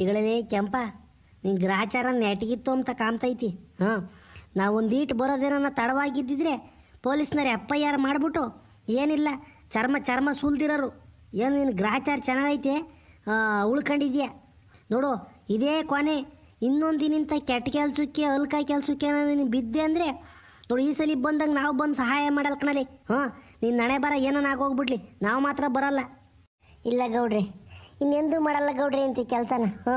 ಈಗಳೇ ಕೆಂಪ ನಿನ್ನ ಗ್ರಾಚಾರ ನೆಟಗಿತ್ತು ಅಂತ ಕಾಣ್ತೈತಿ. ಹಾಂ ನಾವು ಒಂದೀಟ್ ಬರೋದೇನ ತಡವಾಗಿದ್ದಿದ್ರೆ ಪೊಲೀಸ್ನವ್ರು ಎಫ್ ಐ ಆರ್ ಮಾಡಿಬಿಟ್ಟು ಏನಿಲ್ಲ, ಚರ್ಮ ಚರ್ಮ ಸುಲ್ದಿರೋರು. ಏನು ನಿನ್ನ ಗ್ರಾಚಾರ ಚೆನ್ನಾಗೈತೆ? ಉಳ್ಕೊಂಡಿದ್ಯಾ? ನೋಡು, ಇದೇ ಕೊನೆ. ಇನ್ನೊಂದು ನಿಂತ ಕೆಟ್ಟ ಕೆಲಸಕ್ಕೆ ಅಲ್ಕ ಕೆಲಸಕ್ಕೆ ನೀನು ಬಿದ್ದೆ ಅಂದರೆ, ನೋಡು, ಈ ಸಲ ಬಂದಂಗೆ ನಾವು ಬಂದು ಸಹಾಯ ಮಾಡಲ್ಕಣಲಿ ಹಾಂ, ನೀನು ನಡೆ ಬರ ಏನೋ ಆಗೋಗ್ಬಿಡ್ಲಿ ನಾವು ಮಾತ್ರ ಬರಲ್ಲ. ಇಲ್ಲ ಗೌಡ್ರೆ ಇನ್ನೆಂದೂ ಮಾಡಲ್ಲ ಗೌಡ್ರಿ ಅಂತ ಕೆಲಸನ? ಹ್ಞೂ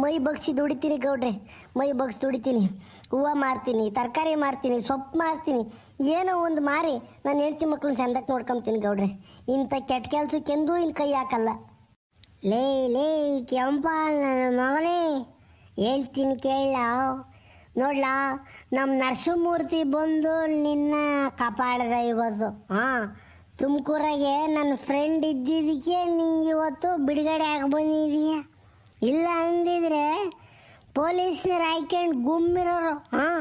ಮೈ ಬಗ್ಸಿ ದುಡಿತೀನಿ ಗೌಡ್ರೆ. ಮೈ ಬಗ್ಸಿ ದುಡಿತೀನಿ. ಹೂವು ಮಾರ್ತೀನಿ, ತರಕಾರಿ ಮಾರ್ತೀನಿ, ಸೊಪ್ಪು ಮಾರ್ತೀನಿ. ಏನೋ ಒಂದು ಮಾರಿ ನಾನು ಹೆಂಡ್ತಿ ಮಕ್ಳನ್ನ ಚಂದಕ್ಕೆ ನೋಡ್ಕೊಂತೀನಿ ಗೌಡ್ರೆ. ಇಂಥ ಕೆಟ್ಟ ಕೆಲಸಕ್ಕೆ ಎಂದೂ ಇನ್ನು ಕೈ ಹಾಕಲ್ಲ. ಲೇ ಲೇ ಕೆಂಪ ನನ್ನ ಮಗನೇ. ಹೇಳ್ತೀನಿ ಕೇಳ. ನೋಡ್ಲಾ ನಮ್ಮ ನರಸಿಂಹಮೂರ್ತಿ ಬಂದು ನಿನ್ನ ಕಾಪಾಡ್ದ ಇವತ್ತು ಹಾಂ. ತುಮಕೂರಾಗೆ ನನ್ನ ಫ್ರೆಂಡ್ ಇದ್ದಿದ್ದಕ್ಕೆ ನೀ ಇವತ್ತು ಬಿಡುಗಡೆ ಆಗಿ ಬಂದಿದೀಯ ಇಲ್ಲ ಅಂದಿದ್ರೆ ಪೊಲೀಸ್ನರು ಹಾಕೊಂಡು ಗುಮ್ಮಿರೋರು, ಹಾಂ?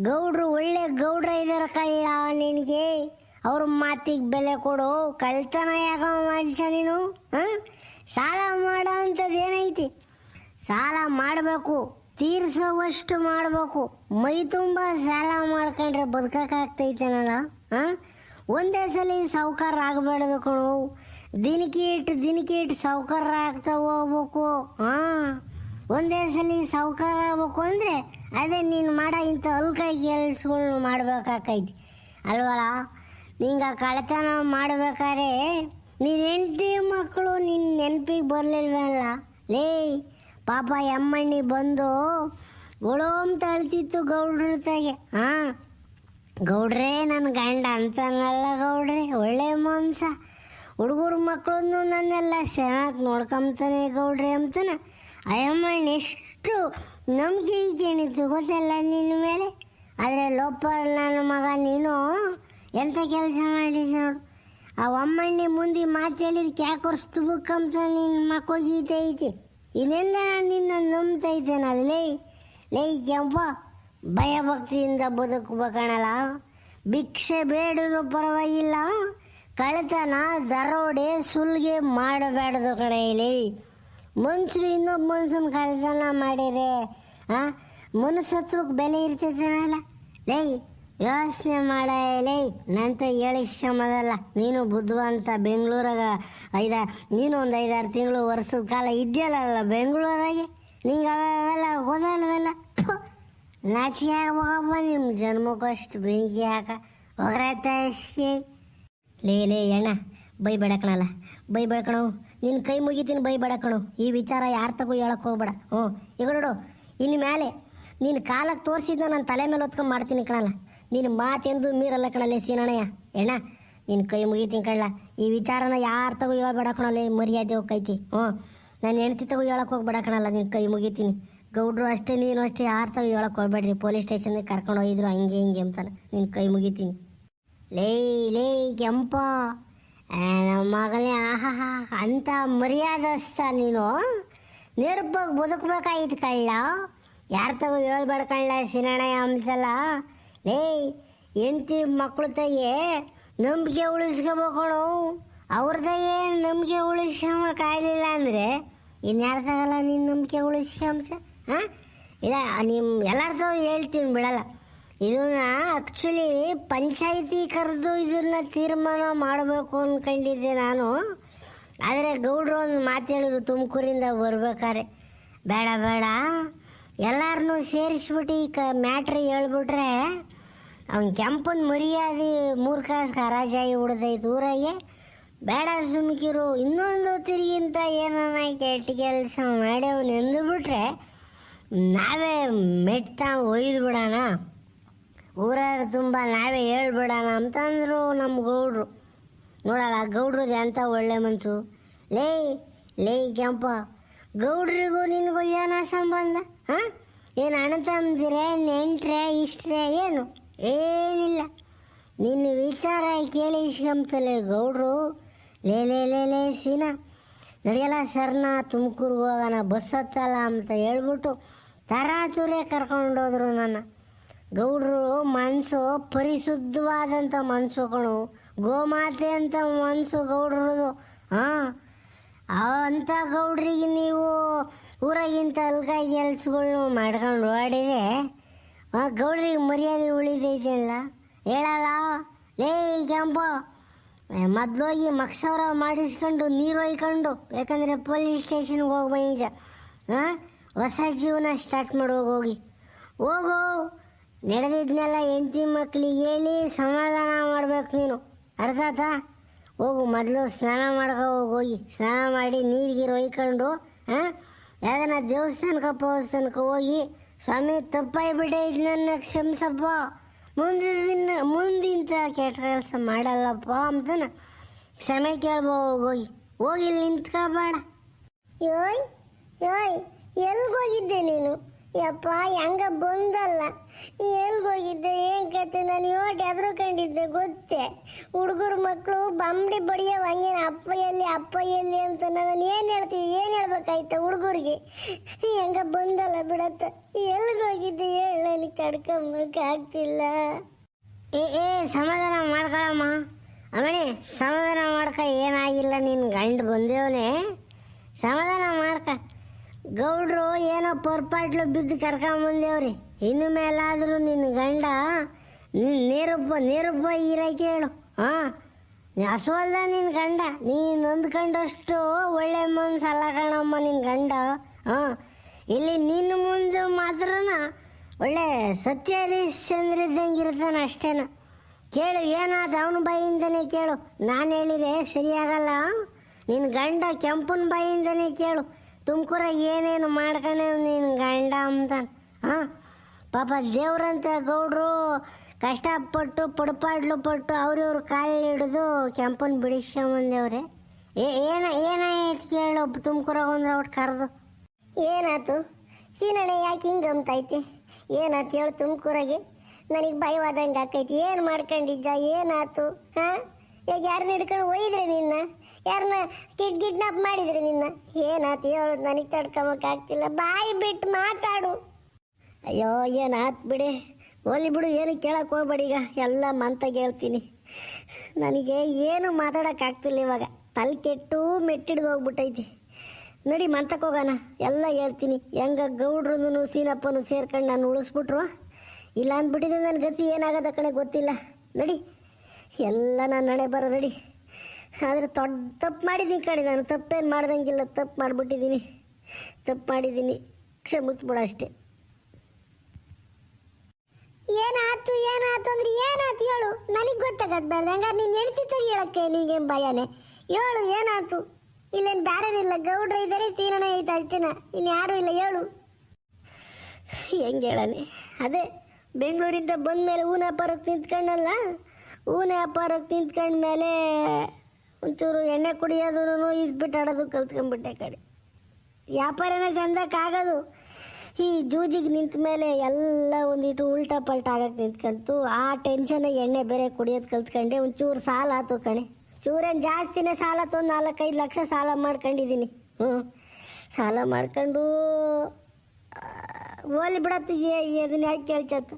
ಗೌಡ್ರು ಒಳ್ಳೆ ಗೌಡ್ರ ಇದಾರ ಕಳ್ಳ ನಿನಗೆ. ಅವ್ರ ಮಾತಿಗೆ ಬೆಲೆ ಕೊಡು. ಕಳ್ತನ ಯಾಕ ಮಾಡಿಸ ನೀನು, ಹಾಂ? ಸಾಲ ಮಾಡೋ ಅಂಥದ್ದು ಏನೈತಿ? ಸಾಲ ಮಾಡಬೇಕು, ತೀರ್ಸೋವಷ್ಟು ಮಾಡಬೇಕು. ಮೈ ತುಂಬ ಸಾಲ ಮಾಡ್ಕೊಂಡ್ರೆ ಬದುಕಕ್ಕಾಗ್ತೈತೇನಲ್ಲ ಹಾಂ? ಒಂದೇ ಸಲ ಸಾವುಕಾರ ಆಗಬಾರ್ದು ಕಣು. ದಿನಕ್ಕೆ ಇಟ್ಟು ದಿನಕ್ಕೆ ಇಟ್ಟು ಸಾವುಕಾರ ಆಗ್ತಾ ಹೋಗ್ಬೇಕು. ಹಾಂ? ಒಂದೇ ಸಲ ಸಾವುಕಾರ ಆಗ್ಬೇಕು ಅಂದರೆ ಅದೇ ನೀನು ಮಾಡೋ ಇಂಥ ಅಲ್ಕಾಯಿ ಕೆಲಸಗಳ್ನ ಮಾಡ್ಬೇಕಾಕೈತಿ. ಅಲ್ವಲ್ಲ? ನಿಂಗೆ ಕಳ್ತನ ಮಾಡ್ಬೇಕಾದ್ರೆ ನೀನು ಹೆಂಡತಿ ಮಕ್ಕಳು ನಿನ್ನ ನೆನಪಿಗೆ ಬರಲಿಲ್ವಲ್ಲ ಲೇ, ಪಾಪ ಎಮ್ಮಣ್ಣಿ ಬಂದು ಗೊಳೋಮ್ ತಳ್ತಿತ್ತು ಗೌಡ್ರ ತಾಗೆ ಹಾಂ? ಗೌಡ್ರೇ ನನ್ನ ಗಂಡ ಅಂತನಲ್ಲ ಗೌಡ್ರೆ, ಒಳ್ಳೆ ಮನ್ಸ ಹುಡುಗರ ಮಕ್ಕಳನ್ನು ನನ್ನೆಲ್ಲ ಚೆನ್ನಾಗಿ ನೋಡ್ಕೊಂತಾನೆ ಗೌಡ್ರೆ ಅಂತಾನೆ. ಅಯ್ಯಮ್ಮಣ್ಣ ಎಷ್ಟು ನಂಬಿಕೆ ಈಗೇನಿತ್ತು ಗೊತ್ತಲ್ಲ ನಿನ್ನ ಮೇಲೆ? ಆದರೆ ಲೋಪರ್ ನನ್ನ ಮಗ, ನೀನು? ಎಂಥ ಕೆಲಸ ಮಾಡಿ ನೋಡು. ಆ ಅಮ್ಮಣ್ಣಿ ಮುಂದೆ ಮಾತು ಕ್ಯಾಕೊರ್ಸ್ತು ಬುಕ್ಕಂತ ನಿನ್ನ ಮಕ್ಕಳು ಐತಿ. ಇನ್ನೆಲ್ಲ ನಿನ್ನ ನಂಬ್ತೈತೇನಲ್ಲ ಲೇ? ಲೇ ಕೆಂಪ ಭಯ ಬದುಕುವ ಕಣಲ. ಭಿಕ್ಷೆ ಬೇಡರು ಪರವಾಗಿಲ್ಲ. ಕಳೆತನ ದರೋಡೆ, ಸುಲ್ಗೆ ಮಾಡಬೇಡದು ಕಣೆಯಲ್ಲಿ ಮನುಷ್ಯರು ಇನ್ನೊಬ್ಬ ಮನುಷ್ಯನ ಕಳೆತನ ಮಾಡಿರೆ ಆ ಮನುಷ್ಯತ್ವಕ್ಕೆ ಬೆಲೆ ಇರ್ತೈತೇನಲ್ಲ ಲೈ, ಯೋಚನೆ ಮಾಡ ಲೈ, ನಂತ ಹೇಳಿ ಶಮದಲ್ಲ ನೀನು ಬುದ್ಧವಂತ ಬೆಂಗಳೂರಾಗ ಐದ, ನೀನು ಒಂದು ಐದಾರು ತಿಂಗಳು ವರ್ಷದ ಕಾಲ ಇದೆಯಲ್ಲ ಬೆಂಗಳೂರಾಗೆ? ನಿಂಗೆ ಅವೆಲ್ಲ ಓದಲ್ವೆಲ್ಲ ನಾಚಿಕೆ ನಿಮ್ಮ ಲೇ ಲೇ, ಅಣ್ಣ ಬೈ ಕಣಲ್ಲ ಬೈ ನಿನ್ನ ಕೈ ಮುಗಿತೀನಿ ಬೈ ಕಣೋ ಈ ವಿಚಾರ ಯಾರ ತಗೋ ಹೇಳಕ್ ಹೋಗ್ಬೇಡ. ಹ್ಞೂ, ಈಗ ನೋಡು ಇನ್ನು ಮೇಲೆ ನಿನ್ನ ಕಾಲಕ್ಕೆ ತೋರಿಸಿದ್ನ ನಾನು ತಲೆ ಮೇಲೆ ಹೊತ್ಕೊಂಡು ಮಾಡ್ತೀನಿ ಕಣಲ್ಲ. ನಿನ್ನ ಮಾತೆಂದು ಮೀರಲ್ಲ ಕಣಲ್ಲೇ ಸೀನಣ್ಣಯ್ಯ. ಎಣ್ಣ ನಿನ್ನ ಕೈ ಮುಗಿತೀನಿ ಕಣಲ್ಲ ಈ ವಿಚಾರನ ಯಾರ ತಗೋ ಹೇಳ್ಬೇಡ ಕಣಲ್ಲ ಮರ್ಯಾದೆ ಹೋಗ್ತೈತಿ. ಹ್ಞೂ, ನಾನು ಹೆಂಡ್ತಿ ತಗೋ ಹೇಳಕ್ ಹೋಗ್ಬೇಡ ಕಣಲ್ಲ ನಿನ್ನ ಕೈ ಮುಗಿತೀನಿ. ಗೌಡ್ರು ಅಷ್ಟೇ, ನೀನು ಅಷ್ಟೇ, ಯಾರು ತಗೋ ಹೋಗ್ಬೇಡ್ರಿ. ಪೊಲೀಸ್ ಸ್ಟೇಷನ್ಗೆ ಕರ್ಕೊಂಡು ಹೋಗಿದ್ರು, ಹಂಗೆ ಹಿಂಗೆ ಅಂತಾನೆ. ನಿನ್ನ ಕೈ ಮುಗಿತೀನಿ. ಲೇ ಲೇ, ಕೆಂಪ. ನಮ್ಮ ಮಗನೇ ಆಹಾ ಅಂತ ಮರ್ಯಾದಸ್ತ ನೀನು. ನಿರ್ಭಾಗ ಬದುಕಬೇಕಾಗಿತ್ತು ಕಳ್ಳ. ಯಾರ ತಗೋ ಹೇಳ್ಬೇಡ ಕಳ್ಳ ಸಿನಣಯ ಅಂಸಲ್ಲ ಲೇ ಎಂತಿ ಮಕ್ಕಳು ತೆಗೆ ನಂಬಿಕೆ ಉಳಿಸ್ಕೋಬೇಕು ಅವ್ರದಾಗೆ ನಂಬಿಕೆ ಉಳಿಸ್ಕೊಂಬಕ್ಕಾಗಲಿಲ್ಲ ಅಂದರೆ ಇನ್ಯಾರ ತಗಲ್ಲ ನೀನು ನಂಬಿಕೆ ಉಳಿಸ್ಕೊಂಬ ಹಾಂ ಇಲ್ಲ ನಿಮ್ಮ ಎಲ್ಲರದ್ದು ಹೇಳ್ತೀನಿ ಬಿಡಲ್ಲ. ಇದನ್ನ ಆ್ಯಕ್ಚುಲಿ ಪಂಚಾಯಿತಿ ಕರೆದು ಇದನ್ನ ತೀರ್ಮಾನ ಮಾಡಬೇಕು ಅಂದ್ಕೊಂಡಿದ್ದೆ ನಾನು. ಆದರೆ ಗೌಡ್ರು ಒಂದು ಮಾತು ಹೇಳಿದ್ರು, ತುಮಕೂರಿಂದ ಬರ್ಬೇಕಾರೆ. ಬೇಡ ಬೇಡ. ಎಲ್ಲರನ್ನೂ ಸೇರಿಸ್ಬಿಟ್ಟು ಈ ಕ ಮ್ಯಾಟ್ರ್ ಹೇಳ್ಬಿಟ್ರೆ ಅವ್ನ ಕೆಂಪನ ಮರ್ಯಾದೆ ಮೂರ್ಖ ಹರಾಜಾಗಿ ಉಡ್ದೈತೆ ಊರಾಗೆ ಬೇಡ ಸುಮ್ಕಿರು. ಇನ್ನೊಂದು ತಿರುಗಿಂತ ಏನಾನ ಕೆಟ್ಟ ಕೆಲಸ ಮಾಡ್ಯಾವನು ಎಂದುಬಿಟ್ರೆ ನಾವೇ ಮೆಟ್ತಾ ಒಯ್ದು ಬಿಡೋಣ. ಊರಾದ್ರೆ ತುಂಬ ನಾವೇ ಹೇಳ್ಬಿಡೋಣ ಅಂತಂದ್ರು ನಮ್ಮ ಗೌಡ್ರು. ನೋಡಲ್ಲ ಗೌಡ್ರದ್ದು ಎಂಥ ಒಳ್ಳೆ ಮನಸ್ಸು ಲೇ ಲೇ ಕೆಂಪ, ಗೌಡ್ರಿಗೂ ನಿನಗೂ ಏನ ಸಂಬಂಧ? ಹಾಂ? ಏನು ಅಣ್ಣ ನೆಂಟ್ರೆ, ಇಷ್ಟ್ರೆ, ಏನು? ಏನಿಲ್ಲ. ನಿನ್ನ ವಿಚಾರ ಕೇಳಿ ಕೇಳಿಸ್ಕೊಂತಲೇ ಗೌಡ್ರು. ಲೇ ಲೇ ಲೇ ಲೇ, ಸೀನಾ. ನಡೆಯಲ್ಲ ಸರ್ನ ತುಮಕೂರ್ಗೆ ಹೋಗೋಣ, ಬಸ್ ಹತ್ತಲ್ಲ ಅಂತ ಹೇಳ್ಬಿಟ್ಟು ತರಾತುರೆ ಕರ್ಕೊಂಡೋದ್ರು ನನ್ನ. ಗೌಡ್ರು ಮನಸ್ಸು ಪರಿಶುದ್ಧವಾದಂಥ ಮನಸ್ಸು ಗೋಮಾತೆ ಅಂತ ಮನಸ್ಸು ಗೌಡ್ರದು. ಹಾಂ ಅಂಥ ಗೌಡ್ರಿಗೆ ನೀವು ಊರಾಗಿಂತ ಅಲ್ಗ ಕೆಲ್ಸಗಳ್ನು ಮಾಡ್ಕೊಂಡು ಓಡಿದೆ ಆ ಗೌಡ್ರಿಗೆ ಮರ್ಯಾದೆ ಉಳಿದೈತಿಲ್ಲ ಹೇಳಲ್ಲ? ಲೇ, ಕೆಂಪು, ಮೊದ್ಲೋಗಿ ಮಕ್ಸವ್ರ ಮಾಡಿಸ್ಕೊಂಡು ನೀರು ಒಯ್ಕೊಂಡು, ಯಾಕಂದರೆ ಪೊಲೀಸ್ ಸ್ಟೇಷನ್ಗೆ ಹೋಗಿ ಬಂದಿದ್ದ ಹಾಂ ಹೊಸ ಜೀವನ ಸ್ಟಾರ್ಟ್ ಮಾಡೋಗಿ ಹೋಗಿ. ಹೋಗು, ನಡೆದಿದ್ನೆಲ್ಲ ಹೆಂಡತಿ ಮಕ್ಳಿಗೆ ಹೇಳಿ ಸಮಾಧಾನ ಮಾಡ್ಬೇಕು ನೀನು. ಅರ್ಥ ಆತಾ ಹೋಗು, ಮೊದಲು ಸ್ನಾನ ಮಾಡ್ಕೊ, ಹೋಗು ಸ್ನಾನ ಮಾಡಿ ನೀರಿಗೆ ಒಯ್ಕೊಂಡು ಹಾಂ ದೇವಸ್ಥಾನಕ್ಕೆ ಪವಸ್ಥಾನಕ್ಕೆ ಹೋಗಿ ಸ್ವಾಮಿ ತಪ್ಪಾಯ್ಬಿಟ್ಟೆ ಇದು ನನ್ನ ಕ್ಷಮಿಸಪ್ಪ. ಮುಂದಿನ ಮುಂದಿಂತ ಕೆಟ್ಟ ಕೆಲಸ ಮಾಡಲ್ಲಪ್ಪ ಅಂತನ ಕ್ಷಮೆ ಕೇಳ್ಬೋ, ಹೋಗಿ ಹೋಗಿ. ಇಲ್ಲಿ ನಿಂತ್ಕೋಬೇಡ ಯೋಯ್ ಯೋಯ್ ಎಲ್ಗೋಗಿದ್ದೆ ನೀನು? ಯಪ್ಪ, ಹೆಂಗ ಬಂದಲ್ಲ? ಎಲ್ಗೋಗಿದ್ದೆ, ಏನ್ ಕತೆ ನಾನು ಯೋಟ್ ಎದ್ರುಕೊಂಡಿದ್ದೆ ಗೊತ್ತೇ? ಹುಡುಗರು ಮಕ್ಕಳು ಬಂಬಡಿ ಬಡಿಯೋ ಹಂಗೇನ ಅಪ್ಪ ಎಲ್ಲಿ ಅಪ್ಪ ಎಲ್ಲಿ ಅಂತ ನಾನು ಏನು ಹೇಳ್ತೀವಿ ಏನು ಹೇಳ್ಬೇಕಾಯ್ತ ಹುಡುಗರಿಗೆ? ಹೆಂಗ ಬಂದಲ್ಲ ಬಿಡತ್ತ? ಎಲ್ಗೋಗಿದ್ದೆ ಹೇಳ, ನನಗೆ ತಡ್ಕೊಂಬೇಕಾಗ್ತಿಲ್ಲ ಏ ಏ, ಸಮಾಧಾನ ಮಾಡ್ಕೊಳಮ್ಮ. ಅಮ್ಮಣಿ ಸಮಾಧಾನ ಮಾಡ್ಕ, ಏನಾಗಿಲ್ಲ ನಿನ್ನ ಗಂಡು ಬಂದೇವನೇ. ಸಮಾಧಾನ ಮಾಡ್ಕ. ಗೌಡ್ರು ಏನೋ ಪೊರ್ಪಾಟ್ಲು ಬಿದ್ದು ಕರ್ಕೊಂಬಂದೇವ್ರಿ ಇನ್ನು ಮೇಲಾದರೂ ನಿನ್ನ ಗಂಡ ನೀರಪ್ಪ ನೀರಪ್ಪ ಇರಕ್ಕೆ ಹೇಳು. ಹಾಂ ಹಸುವಲ್ದ ನಿನ್ನ ಗಂಡ. ನೀನು ಹೊಂದ್ಕೊಂಡಷ್ಟು ಒಳ್ಳೆ ಮನ್ಸಲ್ಲ ಕಣಮ್ಮ ನಿನ್ನ ಗಂಡ. ಹಾಂ ಇಲ್ಲಿ ನಿನ್ನ ಮುಂದೆ ಮಾತ್ರ ಒಳ್ಳೆ ಸತ್ಯ ಹರಿಶ್ಚಂದ್ರ ಇದ್ದಂಗೆ ಇರ್ತಾನೆ ಅಷ್ಟೇನ. ಕೇಳು, ಏನಾದ ಅವನ ಬಾಯಿಂದನೇ ಕೇಳು. ನಾನು ಹೇಳಿದೆ ಸರಿಯಾಗಲ್ಲ. ನಿನ್ನ ಗಂಡ ಕೆಂಪನ ಬಾಯಿಂದನೇ ಕೇಳು. ತುಮಕೂರ ಏನೇನು ಮಾಡ್ಕೊಂಡೆ ನೀನು ಗಂಡ ಅಂತ. ಹಾಂ? ಪಾಪ ದೇವ್ರಂತ ಗೌಡ್ರು ಕಷ್ಟಪಟ್ಟು, ಪಡ್ಪಾಡ್ಲು ಪಟ್ಟು ಅವ್ರಿವ್ರ ಕಾಲು ಹಿಡಿದು ಕೆಂಪನ ಬಿಡಿಸ್ಕೊಂಬಂದೇವ್ರೆ. ಏ, ಏನ ಏನಾಯ್ತು ಕೇಳು ತುಮಕೂರ ಒಂದ್ರ ಒಟ್ಟು ಕರೆದು. ಏನಾಯ್ತು ಸೀನಣ್ಣ ಯಾಕೆ ಹಿಂಗೆ ಅಂತೈತಿ ಏನಾಯ್ತು ಹೇಳು ತುಮಕೂರಾಗೆ? ನನಗೆ ಭಯವಾದಂಗೆ ಆಕೈತಿ. ಏನು ಮಾಡ್ಕೊಂಡಿದ್ದ ಏನಾಯ್ತು ಹಾಂ? ಈಗ ಯಾರನ್ನ ಹಿಡ್ಕೊಂಡು ಒಯ್ದ್ರೆ ನಿನ್ನ? ಯಾರನ್ನ ಕಿಡ್ ಕಿಡ್ನಾಪ್ ಮಾಡಿದ್ರಿ ನಿನ್ನ? ಏನಾಯ್ತು ಹೇಳು, ನನಗೆ ತಡ್ಕೊಂಬಕ್ಕಾಗ್ತಿಲ್ಲ ಬಾಯಿ ಬಿಟ್ಟು ಮಾತಾಡು. ಅಯ್ಯೋ ಏನಾತ್ ಬಿಡಿ. ಹೋಲಿ ಬಿಡು, ಏನು ಕೇಳಕ್ಕೆ ಹೋಗ್ಬೇಡಿ ಈಗ. ಎಲ್ಲ ಮಂತಾಗಿ ಹೇಳ್ತೀನಿ. ನನಗೆ ಏನು ಮಾತಾಡೋಕ್ಕಾಗ್ತಿಲ್ಲ ಇವಾಗ. ತಲೆ ಕೆಟ್ಟು ಮೆಟ್ಟಿಡ್ದು ಹೋಗ್ಬಿಟ್ಟೈತಿ. ನಡಿ ಮಂತಕ್ಕೆ ಹೋಗೋಣ. ಎಲ್ಲ ಹೇಳ್ತೀನಿ. ಹೆಂಗ ಗೌಡ್ರನು ಸೀನಪ್ಪನು ಸೇರ್ಕೊಂಡು ನಾನು ಉಳಿಸ್ಬಿಟ್ರು? ಇಲ್ಲ ಅಂದ್ಬಿಟ್ಟಿದೆ ನನ್ನ ಗತಿ, ಏನಾಗದ ಕಡೆ ಗೊತ್ತಿಲ್ಲ. ನಡಿ. ಎಲ್ಲ ನಾನು ನಡೆ ಬರೋ, ನಡಿ. ಆದರೆ ದೊಡ್ಡ ತಪ್ಪು ಮಾಡಿದ್ದೀನಿ ಕಣಿ ನಾನು ತಪ್ಪೇನು ಮಾಡ್ದಂಗಿಲ್ಲ ತಪ್ಪು ಮಾಡಿಬಿಟ್ಟಿದ್ದೀನಿ ತಪ್ಪು ಮಾಡಿದ್ದೀನಿ ಕ್ಷಮಿಸ್ಬಿಡ ಅಷ್ಟೇ. ಏನಾಯ್ತು ಏನಾಯ್ತು ಅಂದ್ರೆ ಏನಾಯ್ತು ಹೇಳು. ನನಗೆ ಗೊತ್ತಾಗದ್ ಬೇಡ ಹಂಗಾರೆ ನೀನು ಹೇಳ್ತಿತ್ತ ಹೇಳಕ್ಕೆ ನಿನಗೆ ಭಯನೇ. ಹೇಳು ಏನಾಯ್ತು? ಇಲ್ಲೇನು ಬೇರೆ ಇಲ್ಲ ಗೌಡ್ರ ಇದ್ದಾರೆ ಸೀನನ ಐತೆ ಅಷ್ಟೇನ? ಇನ್ನು ಯಾರು ಇಲ್ಲ ಹೇಳು. ಹೆಂಗೆ ಹೇಳನೆ? ಅದೇ ಬೆಂಗಳೂರಿಂದ ಬಂದ ಮೇಲೆ ಹೂನ ವ್ಯಾಪಾರಕ್ಕೆ ನಿಂತ್ಕೊಂಡಲ್ಲ? ಹೂನ ವ್ಯಾಪಾರಕ್ಕೆ ನಿಂತ್ಕೊಂಡ್ಮೇಲೆ ಒಂಚೂರು ಎಣ್ಣೆ ಕುಡಿಯೋದು ಈಸ್ಬಿಟ್ಟು ಆಡೋದು ಕಲ್ತ್ಕೊಂಡ್ಬಿಟ್ಟೆ ಕಡೆ. ವ್ಯಾಪಾರನೇ ಚಂದಕ್ಕಾಗೋದು ಈ ಜೂಜಿಗೆ ನಿಂತ ಮೇಲೆ ಎಲ್ಲ ಒಂದಿಟ್ಟು ಉಲ್ಟಾ ಪಲ್ಟಾ ಆಗಕ್ಕೆ ನಿಂತ್ಕೊಂತು ಆ ಟೆನ್ಷನ್ ಎಣ್ಣೆ ಬೇರೆ ಕುಡಿಯೋದು ಕಲ್ತ್ಕೊಂಡೆ. ಒಂಚೂರು ಸಾಲ ಆತು ಕಣೆ. ಚೂರೇನು ಜಾಸ್ತಿನೇ ಸಾಲ ತಂದು ನಾಲ್ಕೈದು ಲಕ್ಷ ಸಾಲ ಮಾಡ್ಕೊಂಡಿದ್ದೀನಿ ಹ್ಞೂ ಸಾಲ ಮಾಡ್ಕೊಂಡು ಓಲಿ ಬಿಡತ್ತಿಗೆ ಅದನ್ನ ಯಾಕೆ ಕೇಳ್ಚತ್ತ?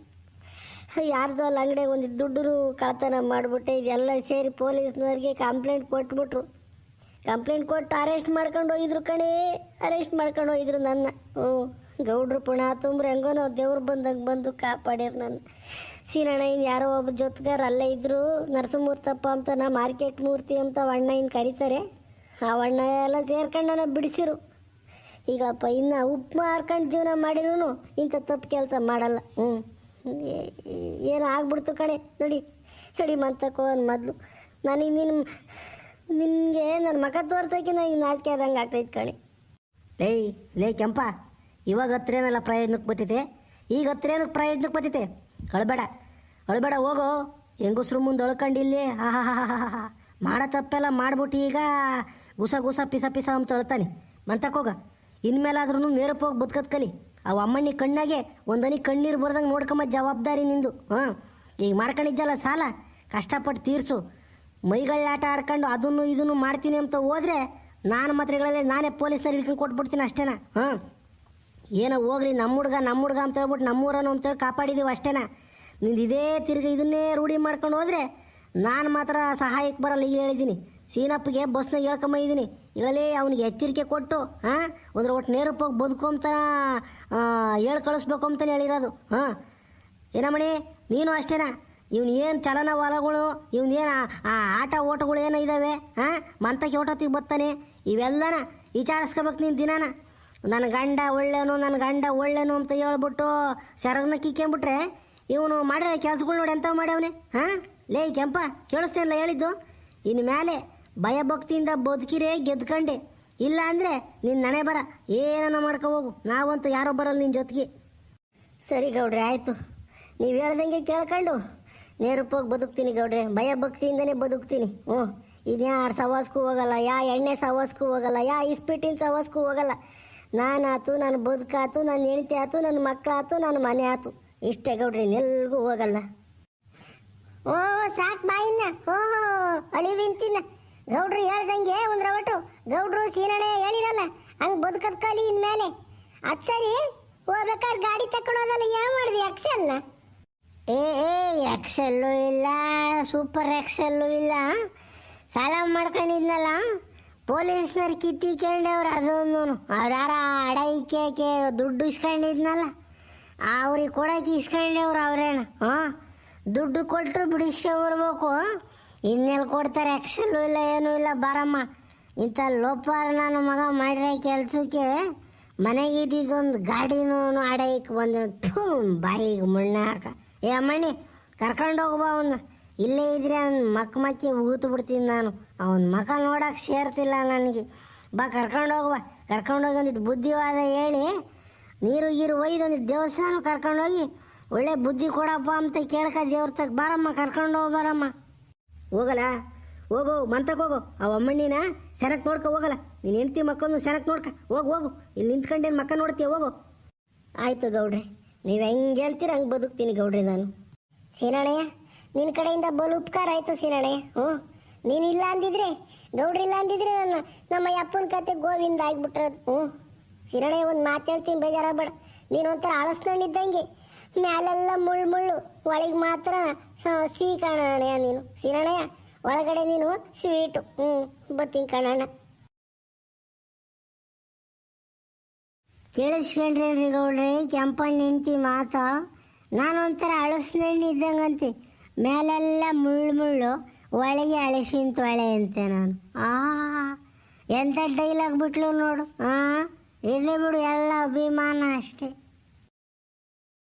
ಯಾರ್ದೋ ಅಂಗಡಿಯಾಗ ಒಂದು ದುಡ್ಡು ಕಳ್ತನ ಮಾಡಿಬಿಟ್ಟೆ ಇದೆಲ್ಲ ಸೇರಿ ಪೊಲೀಸ್ನವ್ರಿಗೆ ಕಂಪ್ಲೇಂಟ್ ಕೊಟ್ಬಿಟ್ರು. ಕಂಪ್ಲೇಂಟ್ ಕೊಟ್ಟು ಅರೆಸ್ಟ್ ಮಾಡ್ಕೊಂಡು ಹೋಗಿದ್ರು ಕಣೇ. ಅರೆಸ್ಟ್ ಮಾಡ್ಕೊಂಡು ಹೋಗಿದ್ರು ನನ್ನ. ಹ್ಞೂ, ಗೌಡ್ರು ಪುಣ ತುಂಬ್ರು ಹೆಂಗೋನೋ ದೇವ್ರು ಬಂದಂಗೆ ಬಂದು ಕಾಪಾಡ್ಯಾರ ನನ್ನ. ಸೀನಣ್ಣ ಇನ್ನು ಯಾರೋ ಒಬ್ಬ ಜೊತೆಗಾರ ಅಲ್ಲೇ ಇದ್ರು. ನರಸಿಂಹೂರ್ತಪ್ಪ ಅಂತ ನಾ ಮಾರ್ಕೆಟ್ ಮೂರ್ತಿ ಅಂತ ಅಣ್ಣ ಇನ್ನು ಕರೀತಾರೆ. ಆ ಅಣ್ಣ ಎಲ್ಲ ಸೇರ್ಕೊಂಡು ನನ್ನ ಬಿಡಿಸಿರು. ಈಗಪ್ಪ ಇನ್ನು ಉಪ್ಪು ಮಾರ್ಕೊಂಡು ಜೀವನ ಮಾಡಿರೂ ಇಂಥ ತಪ್ಪು ಕೆಲಸ ಮಾಡಲ್ಲ. ಹ್ಞೂ. ಏನು ಆಗ್ಬಿಡ್ತು ಕಣೆ? ನೋಡಿ ನೋಡಿ ಅನ್ ಮೊದಲು. ನನಗೆ ನಿನ್ನ ನಿನಗೆ ನನ್ನ ಮಗ ತೋರ್ಸೋಕೆ ನನಗೆ ನಾಚಿಕೆ ಆದಂಗೆ ಆಗ್ತೈತೆ ಕಣೆ. ಏಯ್ ಲೇ ಕೆಂಪ, ಇವಾಗ ಹತ್ರೇನಲ್ಲ ಪ್ರಯೋಜನಕ್ಕೆ ಬರ್ತೈತೆ ಈಗ ಹತ್ರೇನಕ್ಕೆ ಪ್ರಯೋಜನಕ್ಕೆ ಬರ್ತೈತೆ ಅಳಬೇಡ ಅಳಬೇಡ, ಹೋಗೋ. ಹೆಂಗುಸ್ರು ಮುಂದೆ ಅಳ್ಕೊಂಡಿಲ್ಲಿ, ಹಾ ಹಾ ಹಾ ಹಾ ಮಾಡೋ ತಪ್ಪೆಲ್ಲ ಮಾಡ್ಬಿಟ್ಟು ಈಗ ಗುಸ ಗುಸ ಪಿಸ ಪಿಸ ಅಂತ ಅಳ್ತಾನೆ. ಮಂತಕ್ಕೋಗ ಇನ್ಮೇಲಾದ್ರೂ ನೇರಪ್ಪ ಹೋಗಿ ಬದುಕತ್ ಕಲಿ. ಅವು ಅಮ್ಮಣ್ಣಿ ಕಣ್ಣಾಗೆ ಒಂದನಿ ಕಣ್ಣೀರು ಬರ್ದಂಗೆ ನೋಡ್ಕೊಂಬ ಜವಾಬ್ದಾರಿ ನಿಂದು, ಹಾಂ? ಈಗ ಮಾಡ್ಕೊಂಡಿದ್ದಲ್ಲ ಸಾಲ ಕಷ್ಟಪಟ್ಟು ತೀರ್ಸು. ಮೈಗಳಾಟ ಆಡ್ಕೊಂಡು ಅದನ್ನು ಇದನ್ನು ಮಾಡ್ತೀನಿ ಅಂತ ಹೋದ್ರೆ ನಾನು ಮಾತ್ರೆಗಳಲ್ಲಿ ನಾನೇ ಪೊಲೀಸರು ಹಿಡ್ಕೊಂಡು ಕೊಟ್ಬಿಡ್ತೀನಿ ಅಷ್ಟೇನಾ, ಹಾಂ? ಏನೋ ಹೋಗ್ರಿ ನಮ್ಮ ಹುಡ್ಗ ನಮ್ಮ ಹುಡ್ಗ ಅಂತ ಹೇಳ್ಬಿಟ್ಟು ನಮ್ಮೂರನ್ನು ಅಂತೇಳಿ ಕಾಪಾಡಿದ್ದೀವಿ ಅಷ್ಟೇನಾ? ನಿಂದು ಇದೇ ತಿರ್ಗಿ ಇದನ್ನೇ ರೂಢಿ ಮಾಡ್ಕೊಂಡು ಹೋದ್ರೆ ನಾನು ಮಾತ್ರ ಸಹಾಯಕ್ಕೆ ಬರಲ್ಲ ಈಗ ಹೇಳಿದ್ದೀನಿ ಸೀನಪ್ಪಗೆ ಬಸ್ನಾಗ ಹೇಳ್ಕೊಂಬಂದಿದ್ದೀನಿ ಹೇಳಿ ಅವ್ನಿಗೆ ಎಚ್ಚರಿಕೆ ಕೊಟ್ಟು, ಹಾಂ, ಒಂದ್ರ ಒಟ್ಟು ನೇರಪ್ಪಾಗಿ ಬದುಕೊಂತ ಹೇಳಿ ಕಳಿಸ್ಬೇಕು ಅಂತಲೇ ಹೇಳಿರೋದು, ಹಾಂ. ಏನಮ್ಮಣಿ ನೀನು ಅಷ್ಟೇನಾ? ಇವ್ನು ಏನು ಚಲನ ವಲಗಳು ಇವನೇನು ಆ ಆಟ ಓಟಗಳು ಏನೋ ಇದ್ದಾವೆ ಹಾಂ? ಮಂತಕ್ಕೆ ಓಟೋತಿಗೆ ಬರ್ತಾನೆ ಇವೆಲ್ಲನ ವಿಚಾರಿಸ್ಕೋಬೇಕು ನೀನು ದಿನಾನ. ನನ್ನ ಗಂಡ ಒಳ್ಳೆನು ನನ್ನ ಗಂಡ ಒಳ್ಳೇನು ಅಂತ ಹೇಳ್ಬಿಟ್ಟು ಸೆರಗನ್ನ ಕಿಕ್ಕೊಂಬಿಟ್ರೆ, ಇವನು ಮಾಡಿರೋ ಕೆಲ್ಸಗಳು ನೋಡಿ ಎಂತ ಮಾಡ್ಯವನೇ, ಹಾಂ? ಲೇ ಕೆಂಪ, ಕೇಳಿಸ್ತೇನಲ್ಲ ಹೇಳಿದ್ದು? ಇನ್ನು ಮೇಲೆ ಭಯ ಭಕ್ತಿಯಿಂದ ಬದುಕಿರೇ ಗೆದ್ಕಂಡೆ. ಇಲ್ಲ ಅಂದರೆ ನಿನ್ನ ನನೆ ಬರ. ಏನನ್ನ ಮಾಡ್ಕೊ ಹೋಗು. ನಾವಂತೂ ಯಾರೋ ಬರಲ್ಲ ನಿನ್ನ ಜೊತೆಗೆ. ಸರಿ ಗೌಡ್ರೆ, ಆಯಿತು. ನೀವು ಹೇಳ್ದಂಗೆ ಕೇಳ್ಕೊಂಡು. ನೇರಪ್ಪೋಗಿ ಬದುಕ್ತೀನಿ ಗೌಡ್ರೆ. ಭಯ ಭಕ್ತಿಯಿಂದನೇ ಬದುಕ್ತೀನಿ. ಹ್ಞೂ. ಇನ್ಯಾರು ಸವಾಸ್ಗೂ ಹೋಗಲ್ಲ. ಯಾ ಎಣ್ಣೆ ಸವಾಸ್ಗೂ ಹೋಗಲ್ಲ. ಯಾ ಇಸ್ಪಿಟ್ಟಿನ ಸವಾಸ್ಗೂ ಹೋಗಲ್ಲ. ನಾನಾತು ನನ್ನ ಬದುಕಾತು ನನ್ನ ಹೆಂಡತಿ ಆತು ನನ್ನ ಮಕ್ಕಳಾತು ನನ್ನ ಮನೆ ಆತು. ಇಷ್ಟೇ ಗೌಡ್ರಿ ಎಲ್ಗೂ ಹೋಗಲ್ಲ. ಓ, ಸಾಕು ಬಾಯಿನ. ಓ ಅಳಿವಿಂತಿನ ಗೌಡ್ರು ಹೇಳ್ದಂಗೆ ಒಂದ್ರ ಒಟ್ಟು ಗೌಡ್ರು ಸೀನಣೆ ಹೇಳಿರಲ್ಲ, ಹಂಗ್ ಬದುಕದ್ ಕಾಲಿ ಇನ್ಮೇಲೆ ಅದ್ ಸರಿ ಹೋಗ್ಬೇಕಾದ್ರೆ ಗಾಡಿ ತಕೊಂಡೋದಲ್ಲ ಏನ್ ಮಾಡಿದ್ವಿ ಎಕ್ಸೆಲ್ನ ಏ ಎಕ್ಸೆಲ್ಲು ಇಲ್ಲ ಸೂಪರ್ ಎಕ್ಸೆಲ್ಲು ಇಲ್ಲ. ಸಾಲ ಮಾಡ್ಕೊಂಡಿದ್ನಲ್ಲ, ಪೊಲೀಸ್ನವ್ರು ಕಿತ್ತಿಕೊಂಡವ್ರು ಅದೊಂದು ಅವ್ರು ಯಾರ ಅಡೈಕೆ ದುಡ್ಡು ಇಸ್ಕೊಂಡಿದ್ನಲ್ಲ, ಅವ್ರಿಗೆ ಕೊಡಕ್ಕೆ ಇಸ್ಕೊಂಡವ್ರು ಅವ್ರೇನು, ಹಾಂ? ದುಡ್ಡು ಕೊಟ್ಟರು ಬಿಡಿಸ್ಕೊಂಬರ್ಬೇಕು ಇನ್ನೆಲ್ಲಿ ಕೊಡ್ತಾರೆ ಎಕ್ಸೆಲ್ಲು ಇಲ್ಲ, ಏನೂ ಇಲ್ಲ, ಬಾರಮ್ಮ. ಇಂಥ ಲೋಪಾರ ನನ್ನ ಮಗ ಮಾಡಿರೋ ಕೆಲಸಕ್ಕೆ ಮನೆಗೆ ಇದ್ದಿದ್ದೊಂದು ಗಾಡಿನೂ ಅಡೈಕ್ ಬಂದು ಥೂ, ಬಾಯಿಗೆ ಮುಣ್ಣಾಕ ಏ ಅಮ್ಮಣ್ಣಿ, ಕರ್ಕೊಂಡು ಹೋಗ್ಬಾ ಅವನು. ಇಲ್ಲೇ ಇದ್ರೆ ಅವ್ನ ಮಕ್ಕ ಮಕ್ಕಿ ಊತು ಬಿಡ್ತೀನಿ ನಾನು. ಅವನ ಮಕ ನೋಡೋಕೆ ಸೇರ್ತಿಲ್ಲ ನನಗೆ. ಬಾ, ಕರ್ಕೊಂಡು ಹೋಗುವ ಕರ್ಕೊಂಡು ಹೋಗಿ ಒಂದಿಟ್ಟು ಬುದ್ಧಿವಾದ ಹೇಳಿ, ನೀರು, ಗೀರು ಒಯ್ದು ಒಂದಿಟ್ಟು ದೇವಸ್ಥಾನ ಕರ್ಕೊಂಡೋಗಿ ಒಳ್ಳೆ ಬುದ್ಧಿ ಕೊಡಪ್ಪ ಅಂತ ಕೇಳ್ಕ ದೇವ್ರ ತಗ ಬಾರಮ್ಮ, ಕರ್ಕೊಂಡು ಹೋಗಿ ಬಾರಮ್ಮ. ಹೋಗಲ್ಲ. ಹೋಗು ಮಂತಕ್ಕೆ ಹೋಗು. ಅವ ಅಮ್ಮಣ್ಣಿನ ಸೆರಕ್ ನೋಡ್ಕೊ, ಹೋಗಲ್ಲ. ನೀನು ಹೆಂಡ್ತಿ ಮಕ್ಕಳನ್ನು ಸೆರಕ್ ನೋಡ್ಕ. ಹೋಗು ಹೋಗು. ಇಲ್ಲಿ ನಿಂತ್ಕೊಂಡೇನು ಮಕ್ಕ ನೋಡ್ತೀಯ? ಹೋಗು. ಆಯಿತು ಗೌಡ್ರಿ, ನೀವು ಹೆಂಗೆ ಹೇಳ್ತೀರ ಹಂಗೆ ಬದುಕ್ತೀನಿ ಗೌಡ್ರಿ ನಾನು. ಸೀನಣ್ಣಯ್ಯ ನಿನ್ನ ಕಡೆಯಿಂದ ಬಲು ಉಪಕಾರ ಆಯಿತು ಸೀನಣ್ಣಯ್ಯ ಹ್ಞೂ. ಇಲ್ಲ ಅಂದಿದ್ರೆ ಗೌಡ್ರಿಲ್ಲ ಅಂದಿದ್ರೆ ನನ್ನ, ನಮ್ಮ ಅಪ್ಪನ ಕತೆ ಗೋವಿಂದ ಆಗಿಬಿಟ್ರೆ ಹ್ಞೂ. ಸೀನಣ್ಣಯ್ಯ ಒಂದು ಮಾತು ಹೇಳ್ತೀನಿ, ಬೇಜಾರಾಗಬೇಡ. ನೀನು ಒಂಥರ ಅಳಸ್ಕೊಂಡಿದ್ದಂಗೆ ಮ್ಯಾಲೆಲ್ಲ ಮುಳ್ಳು ಮುಳ್ಳು. ಒಳಗೆ ಮಾತ್ರ ಸಿಹಿ ಕಾಣಣ್ಣಯ್ಯ ನೀನು. ಸಿರಣಯ್ಯ ಒಳಗಡೆ ನೀನು ಸ್ವೀಟು ಹ್ಞೂ ಬತ್ತೀನಿ ಕಾಣಣ್ಣ. ಕೇಳಿಸ್ಕೊಂಡ್ರಿ ಗೌಡ್ರಿ? ಕೆಂಪಣ್ಣ ನಿಂತಿ ಮಾತ. ನಾನೊಂಥರ ಅಳಸ್ನಣ್ಣು ಇದ್ದಂಗಂತೆ. ಮೇಲೆಲ್ಲ ಮುಳ್ಳು ಮುಳ್ಳು, ಒಳಗೆ ಅಳಸಿಂತ ತೊಳೆ ಅಂತೆ ನಾನು. ಆ ಎಂಥ ಡೈಲಾಗ್ ಬಿಟ್ಲು ನೋಡು. ಆ, ಇರಲಿ ಬಿಡು, ಎಲ್ಲ ಅಭಿಮಾನ ಅಷ್ಟೇ.